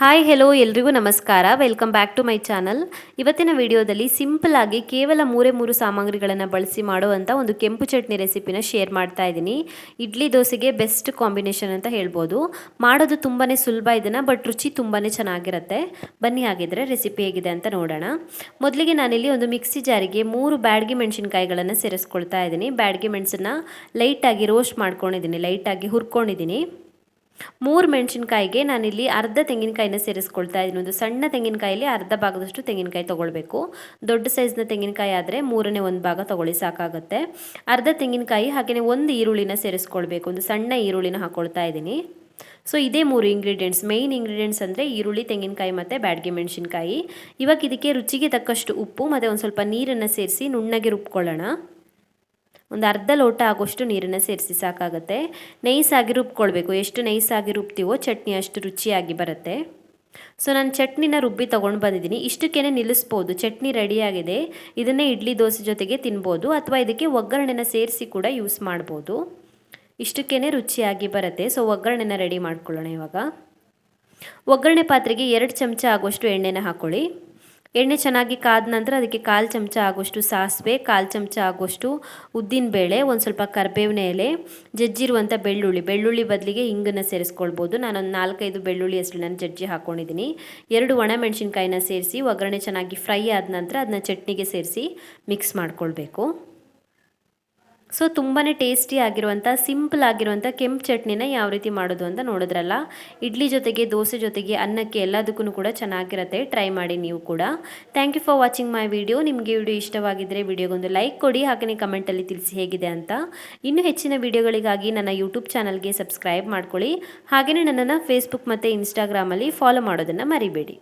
Hi hello ಎಲ್ರಿಗೂ ನಮಸ್ಕಾರ. Welcome back to my channel ಇವತ್ತಿನ ವಿಡಿಯೋದಲ್ಲಿ ಸಿಂಪಲ್ ಆಗಿ ಕೇವಲ ಮೂರೇ ಮೂರು ಸಾಮಗ್ರಿಗಳನ್ನು ಬಳಸಿ ಮಾಡುವಂಥ ಒಂದು ಕೆಂಪು ಚಟ್ನಿ ರೆಸಿಪಿನ ಶೇರ್ ಮಾಡ್ತಾ ಇದ್ದೀನಿ. ಇಡ್ಲಿ ದೋಸೆಗೆ ಬೆಸ್ಟ್ ಕಾಂಬಿನೇಷನ್ ಅಂತ ಹೇಳ್ಬೋದು. ಮಾಡೋದು ತುಂಬಾ ಸುಲಭ ಇದನ್ನು ಬಟ್ ರುಚಿ ತುಂಬಾ ಚೆನ್ನಾಗಿರುತ್ತೆ. ಬನ್ನಿ ಹಾಗಿದ್ರೆ ರೆಸಿಪಿ ಹೇಗಿದೆ ಅಂತ ನೋಡೋಣ. ಮೊದಲಿಗೆ ನಾನಿಲ್ಲಿ ಒಂದು ಮಿಕ್ಸಿ ಜಾರಿಗೆ ಮೂರು ಬ್ಯಾಡ್ಗೆ ಮೆಣಸಿನ್ಕಾಯಿಗಳನ್ನು ಸೇರಿಸ್ಕೊಳ್ತಾ ಇದ್ದೀನಿ. ಬ್ಯಾಡ್ಗೆ ಮೆಣಸನ್ನು ಲೈಟಾಗಿ ರೋಸ್ಟ್ ಮಾಡ್ಕೊಂಡಿದ್ದೀನಿ. ಲೈಟಾಗಿ ಹುರ್ಕೊಂಡಿದ್ದೀನಿ. ಮೂರು ಮೆಣಸಿನ್ಕಾಯಿಗೆ ನಾನಿಲ್ಲಿ ಅರ್ಧ ತೆಂಗಿನಕಾಯಿನ ಸೇರಿಸ್ಕೊಳ್ತಾ ಇದ್ದೀನಿ. ಒಂದು ಸಣ್ಣ ತೆಂಗಿನಕಾಯಲ್ಲಿ ಅರ್ಧ ಭಾಗದಷ್ಟು ತೆಂಗಿನಕಾಯಿ ತೊಗೊಳ್ಬೇಕು. ದೊಡ್ಡ ಸೈಜ್ನ ತೆಂಗಿನಕಾಯಿ ಆದರೆ ಮೂರನೇ ಒಂದು ಭಾಗ ತೊಗೊಳ್ಳಿ, ಸಾಕಾಗುತ್ತೆ. ಅರ್ಧ ತೆಂಗಿನಕಾಯಿ ಹಾಗೆಯೇ ಒಂದು ಈರುಳ್ಳಿನ ಸೇರಿಸ್ಕೊಳ್ಬೇಕು. ಒಂದು ಸಣ್ಣ ಈರುಳ್ಳಿನ ಹಾಕ್ಕೊಳ್ತಾ ಇದ್ದೀನಿ. ಸೊ, ಇದೇ ಮೂರು ಇಂಗ್ರೀಡಿಯೆಂಟ್ಸ್ ಮೇಯ್ನ್ ಇಂಗ್ರೀಡಿಯೆಂಟ್ಸ್ ಅಂದರೆ ಈರುಳ್ಳಿ, ತೆಂಗಿನಕಾಯಿ ಮತ್ತು ಬ್ಯಾಡ್ಗೆ ಮೆಣಸಿನ್ಕಾಯಿ. ಇವಾಗ ಇದಕ್ಕೆ ರುಚಿಗೆ ತಕ್ಕಷ್ಟು ಉಪ್ಪು ಮತ್ತು ಒಂದು ಸ್ವಲ್ಪ ನೀರನ್ನು ಸೇರಿಸಿ ನುಣ್ಣಗೆ ರುಬ್ಕೊಳ್ಳೋಣ. ಒಂದು ಅರ್ಧ ಲೋಟ ಆಗೋಷ್ಟು ನೀರನ್ನು ಸೇರಿಸಿ ಸಾಕಾಗುತ್ತೆ. ನೈಸಾಗಿ ರುಬ್ಕೊಳ್ಬೇಕು. ಎಷ್ಟು ನೈಸಾಗಿ ರುಬ್ತೀವೋ ಚಟ್ನಿ ಅಷ್ಟು ರುಚಿಯಾಗಿ ಬರುತ್ತೆ. ಸೊ ನಾನು ಚಟ್ನಿನ ರುಬ್ಬಿ ತೊಗೊಂಡು ಬಂದಿದ್ದೀನಿ. ಇಷ್ಟಕ್ಕೇ ನಿಲ್ಲಿಸ್ಬೋದು. ಚಟ್ನಿ ರೆಡಿಯಾಗಿದೆ ಇದನ್ನೇ ಇಡ್ಲಿ ದೋಸೆ ಜೊತೆಗೆ ತಿನ್ಬೋದು. ಅಥವಾ ಇದಕ್ಕೆ ಒಗ್ಗರಣೆನ ಸೇರಿಸಿ ಕೂಡ ಯೂಸ್ ಮಾಡ್ಬೋದು. ಇಷ್ಟಕ್ಕೇ ರುಚಿಯಾಗಿ ಬರುತ್ತೆ. ಸೊ ಒಗ್ಗರಣೆನ ರೆಡಿ ಮಾಡ್ಕೊಳ್ಳೋಣ ಇವಾಗ. ಒಗ್ಗರಣೆ ಪಾತ್ರೆಗೆ ಎರಡು ಚಮಚ ಆಗುವಷ್ಟು ಎಣ್ಣೆನ ಹಾಕ್ಕೊಳ್ಳಿ ಎಣ್ಣೆ ಚೆನ್ನಾಗಿ ಕಾದ ನಂತರ ಅದಕ್ಕೆ ಕಾಲು ಚಮಚ ಆಗುವಷ್ಟು ಸಾಸಿವೆ, ಕಾಲು ಚಮಚ ಆಗುವಷ್ಟು ಉದ್ದಿನಬೇಳೆ ಒಂದು ಸ್ವಲ್ಪ ಕರ್ಬೇವಿನ ಎಲೆ ಜಜ್ಜಿರುವಂಥ ಬೆಳ್ಳುಳ್ಳಿ. ಬೆಳ್ಳುಳ್ಳಿ ಬದಲಿಗೆ ಹಿಂಗನ್ನು ಸೇರಿಸ್ಕೊಳ್ಬೋದು. ನಾನೊಂದು ನಾಲ್ಕೈದು ಬೆಳ್ಳುಳ್ಳಿ ಅಷ್ಟು ನಾನು ಜಜ್ಜಿ ಹಾಕ್ಕೊಂಡಿದ್ದೀನಿ ಎರಡು ಒಣ ಮೆಣಸಿನ್ಕಾಯಿನ ಸೇರಿಸಿ, ಒಗ್ಗರಣೆ ಚೆನ್ನಾಗಿ ಫ್ರೈ ಆದ ನಂತರ ಅದನ್ನ ಚಟ್ನಿಗೆ ಸೇರಿಸಿ ಮಿಕ್ಸ್ ಮಾಡ್ಕೊಳ್ಬೇಕು. ಸೊ ತುಂಬಾ ಟೇಸ್ಟಿ ಆಗಿರುವಂಥ ಸಿಂಪಲ್ ಆಗಿರುವಂಥ ಕೆಂಪು ಚಟ್ನಿನ ಯಾವ ರೀತಿ ಮಾಡೋದು ಅಂತ ನೋಡಿದ್ರಲ್ಲ? ಇಡ್ಲಿ ಜೊತೆಗೆ, ದೋಸೆ ಜೊತೆಗೆ, ಅನ್ನಕ್ಕೆ ಎಲ್ಲದಕ್ಕೂ ಕೂಡ ಚೆನ್ನಾಗಿರುತ್ತೆ. ಟ್ರೈ ಮಾಡಿ ನೀವು ಕೂಡ. Thank you for watching my video ನಿಮಗೆ ವಿಡಿಯೋ ಇಷ್ಟವಾಗಿದ್ದರೆ ವಿಡಿಯೋಗೊಂದು ಲೈಕ್ ಕೊಡಿ. ಹಾಗೆಯೇ ಕಮೆಂಟಲ್ಲಿ ತಿಳಿಸಿ ಹೇಗಿದೆ ಅಂತ. ಇನ್ನೂ ಹೆಚ್ಚಿನ ವಿಡಿಯೋಗಳಿಗಾಗಿ ನನ್ನ ಯೂಟ್ಯೂಬ್ ಚಾನಲ್ಗೆ ಸಬ್ಸ್ಕ್ರೈಬ್ ಮಾಡ್ಕೊಳ್ಳಿ. ಹಾಗೆಯೇ ನನ್ನನ್ನು ಫೇಸ್ಬುಕ್ ಮತ್ತು ಇನ್ಸ್ಟಾಗ್ರಾಮಲ್ಲಿ ಫಾಲೋ ಮಾಡೋದನ್ನು ಮರಿಬೇಡಿ.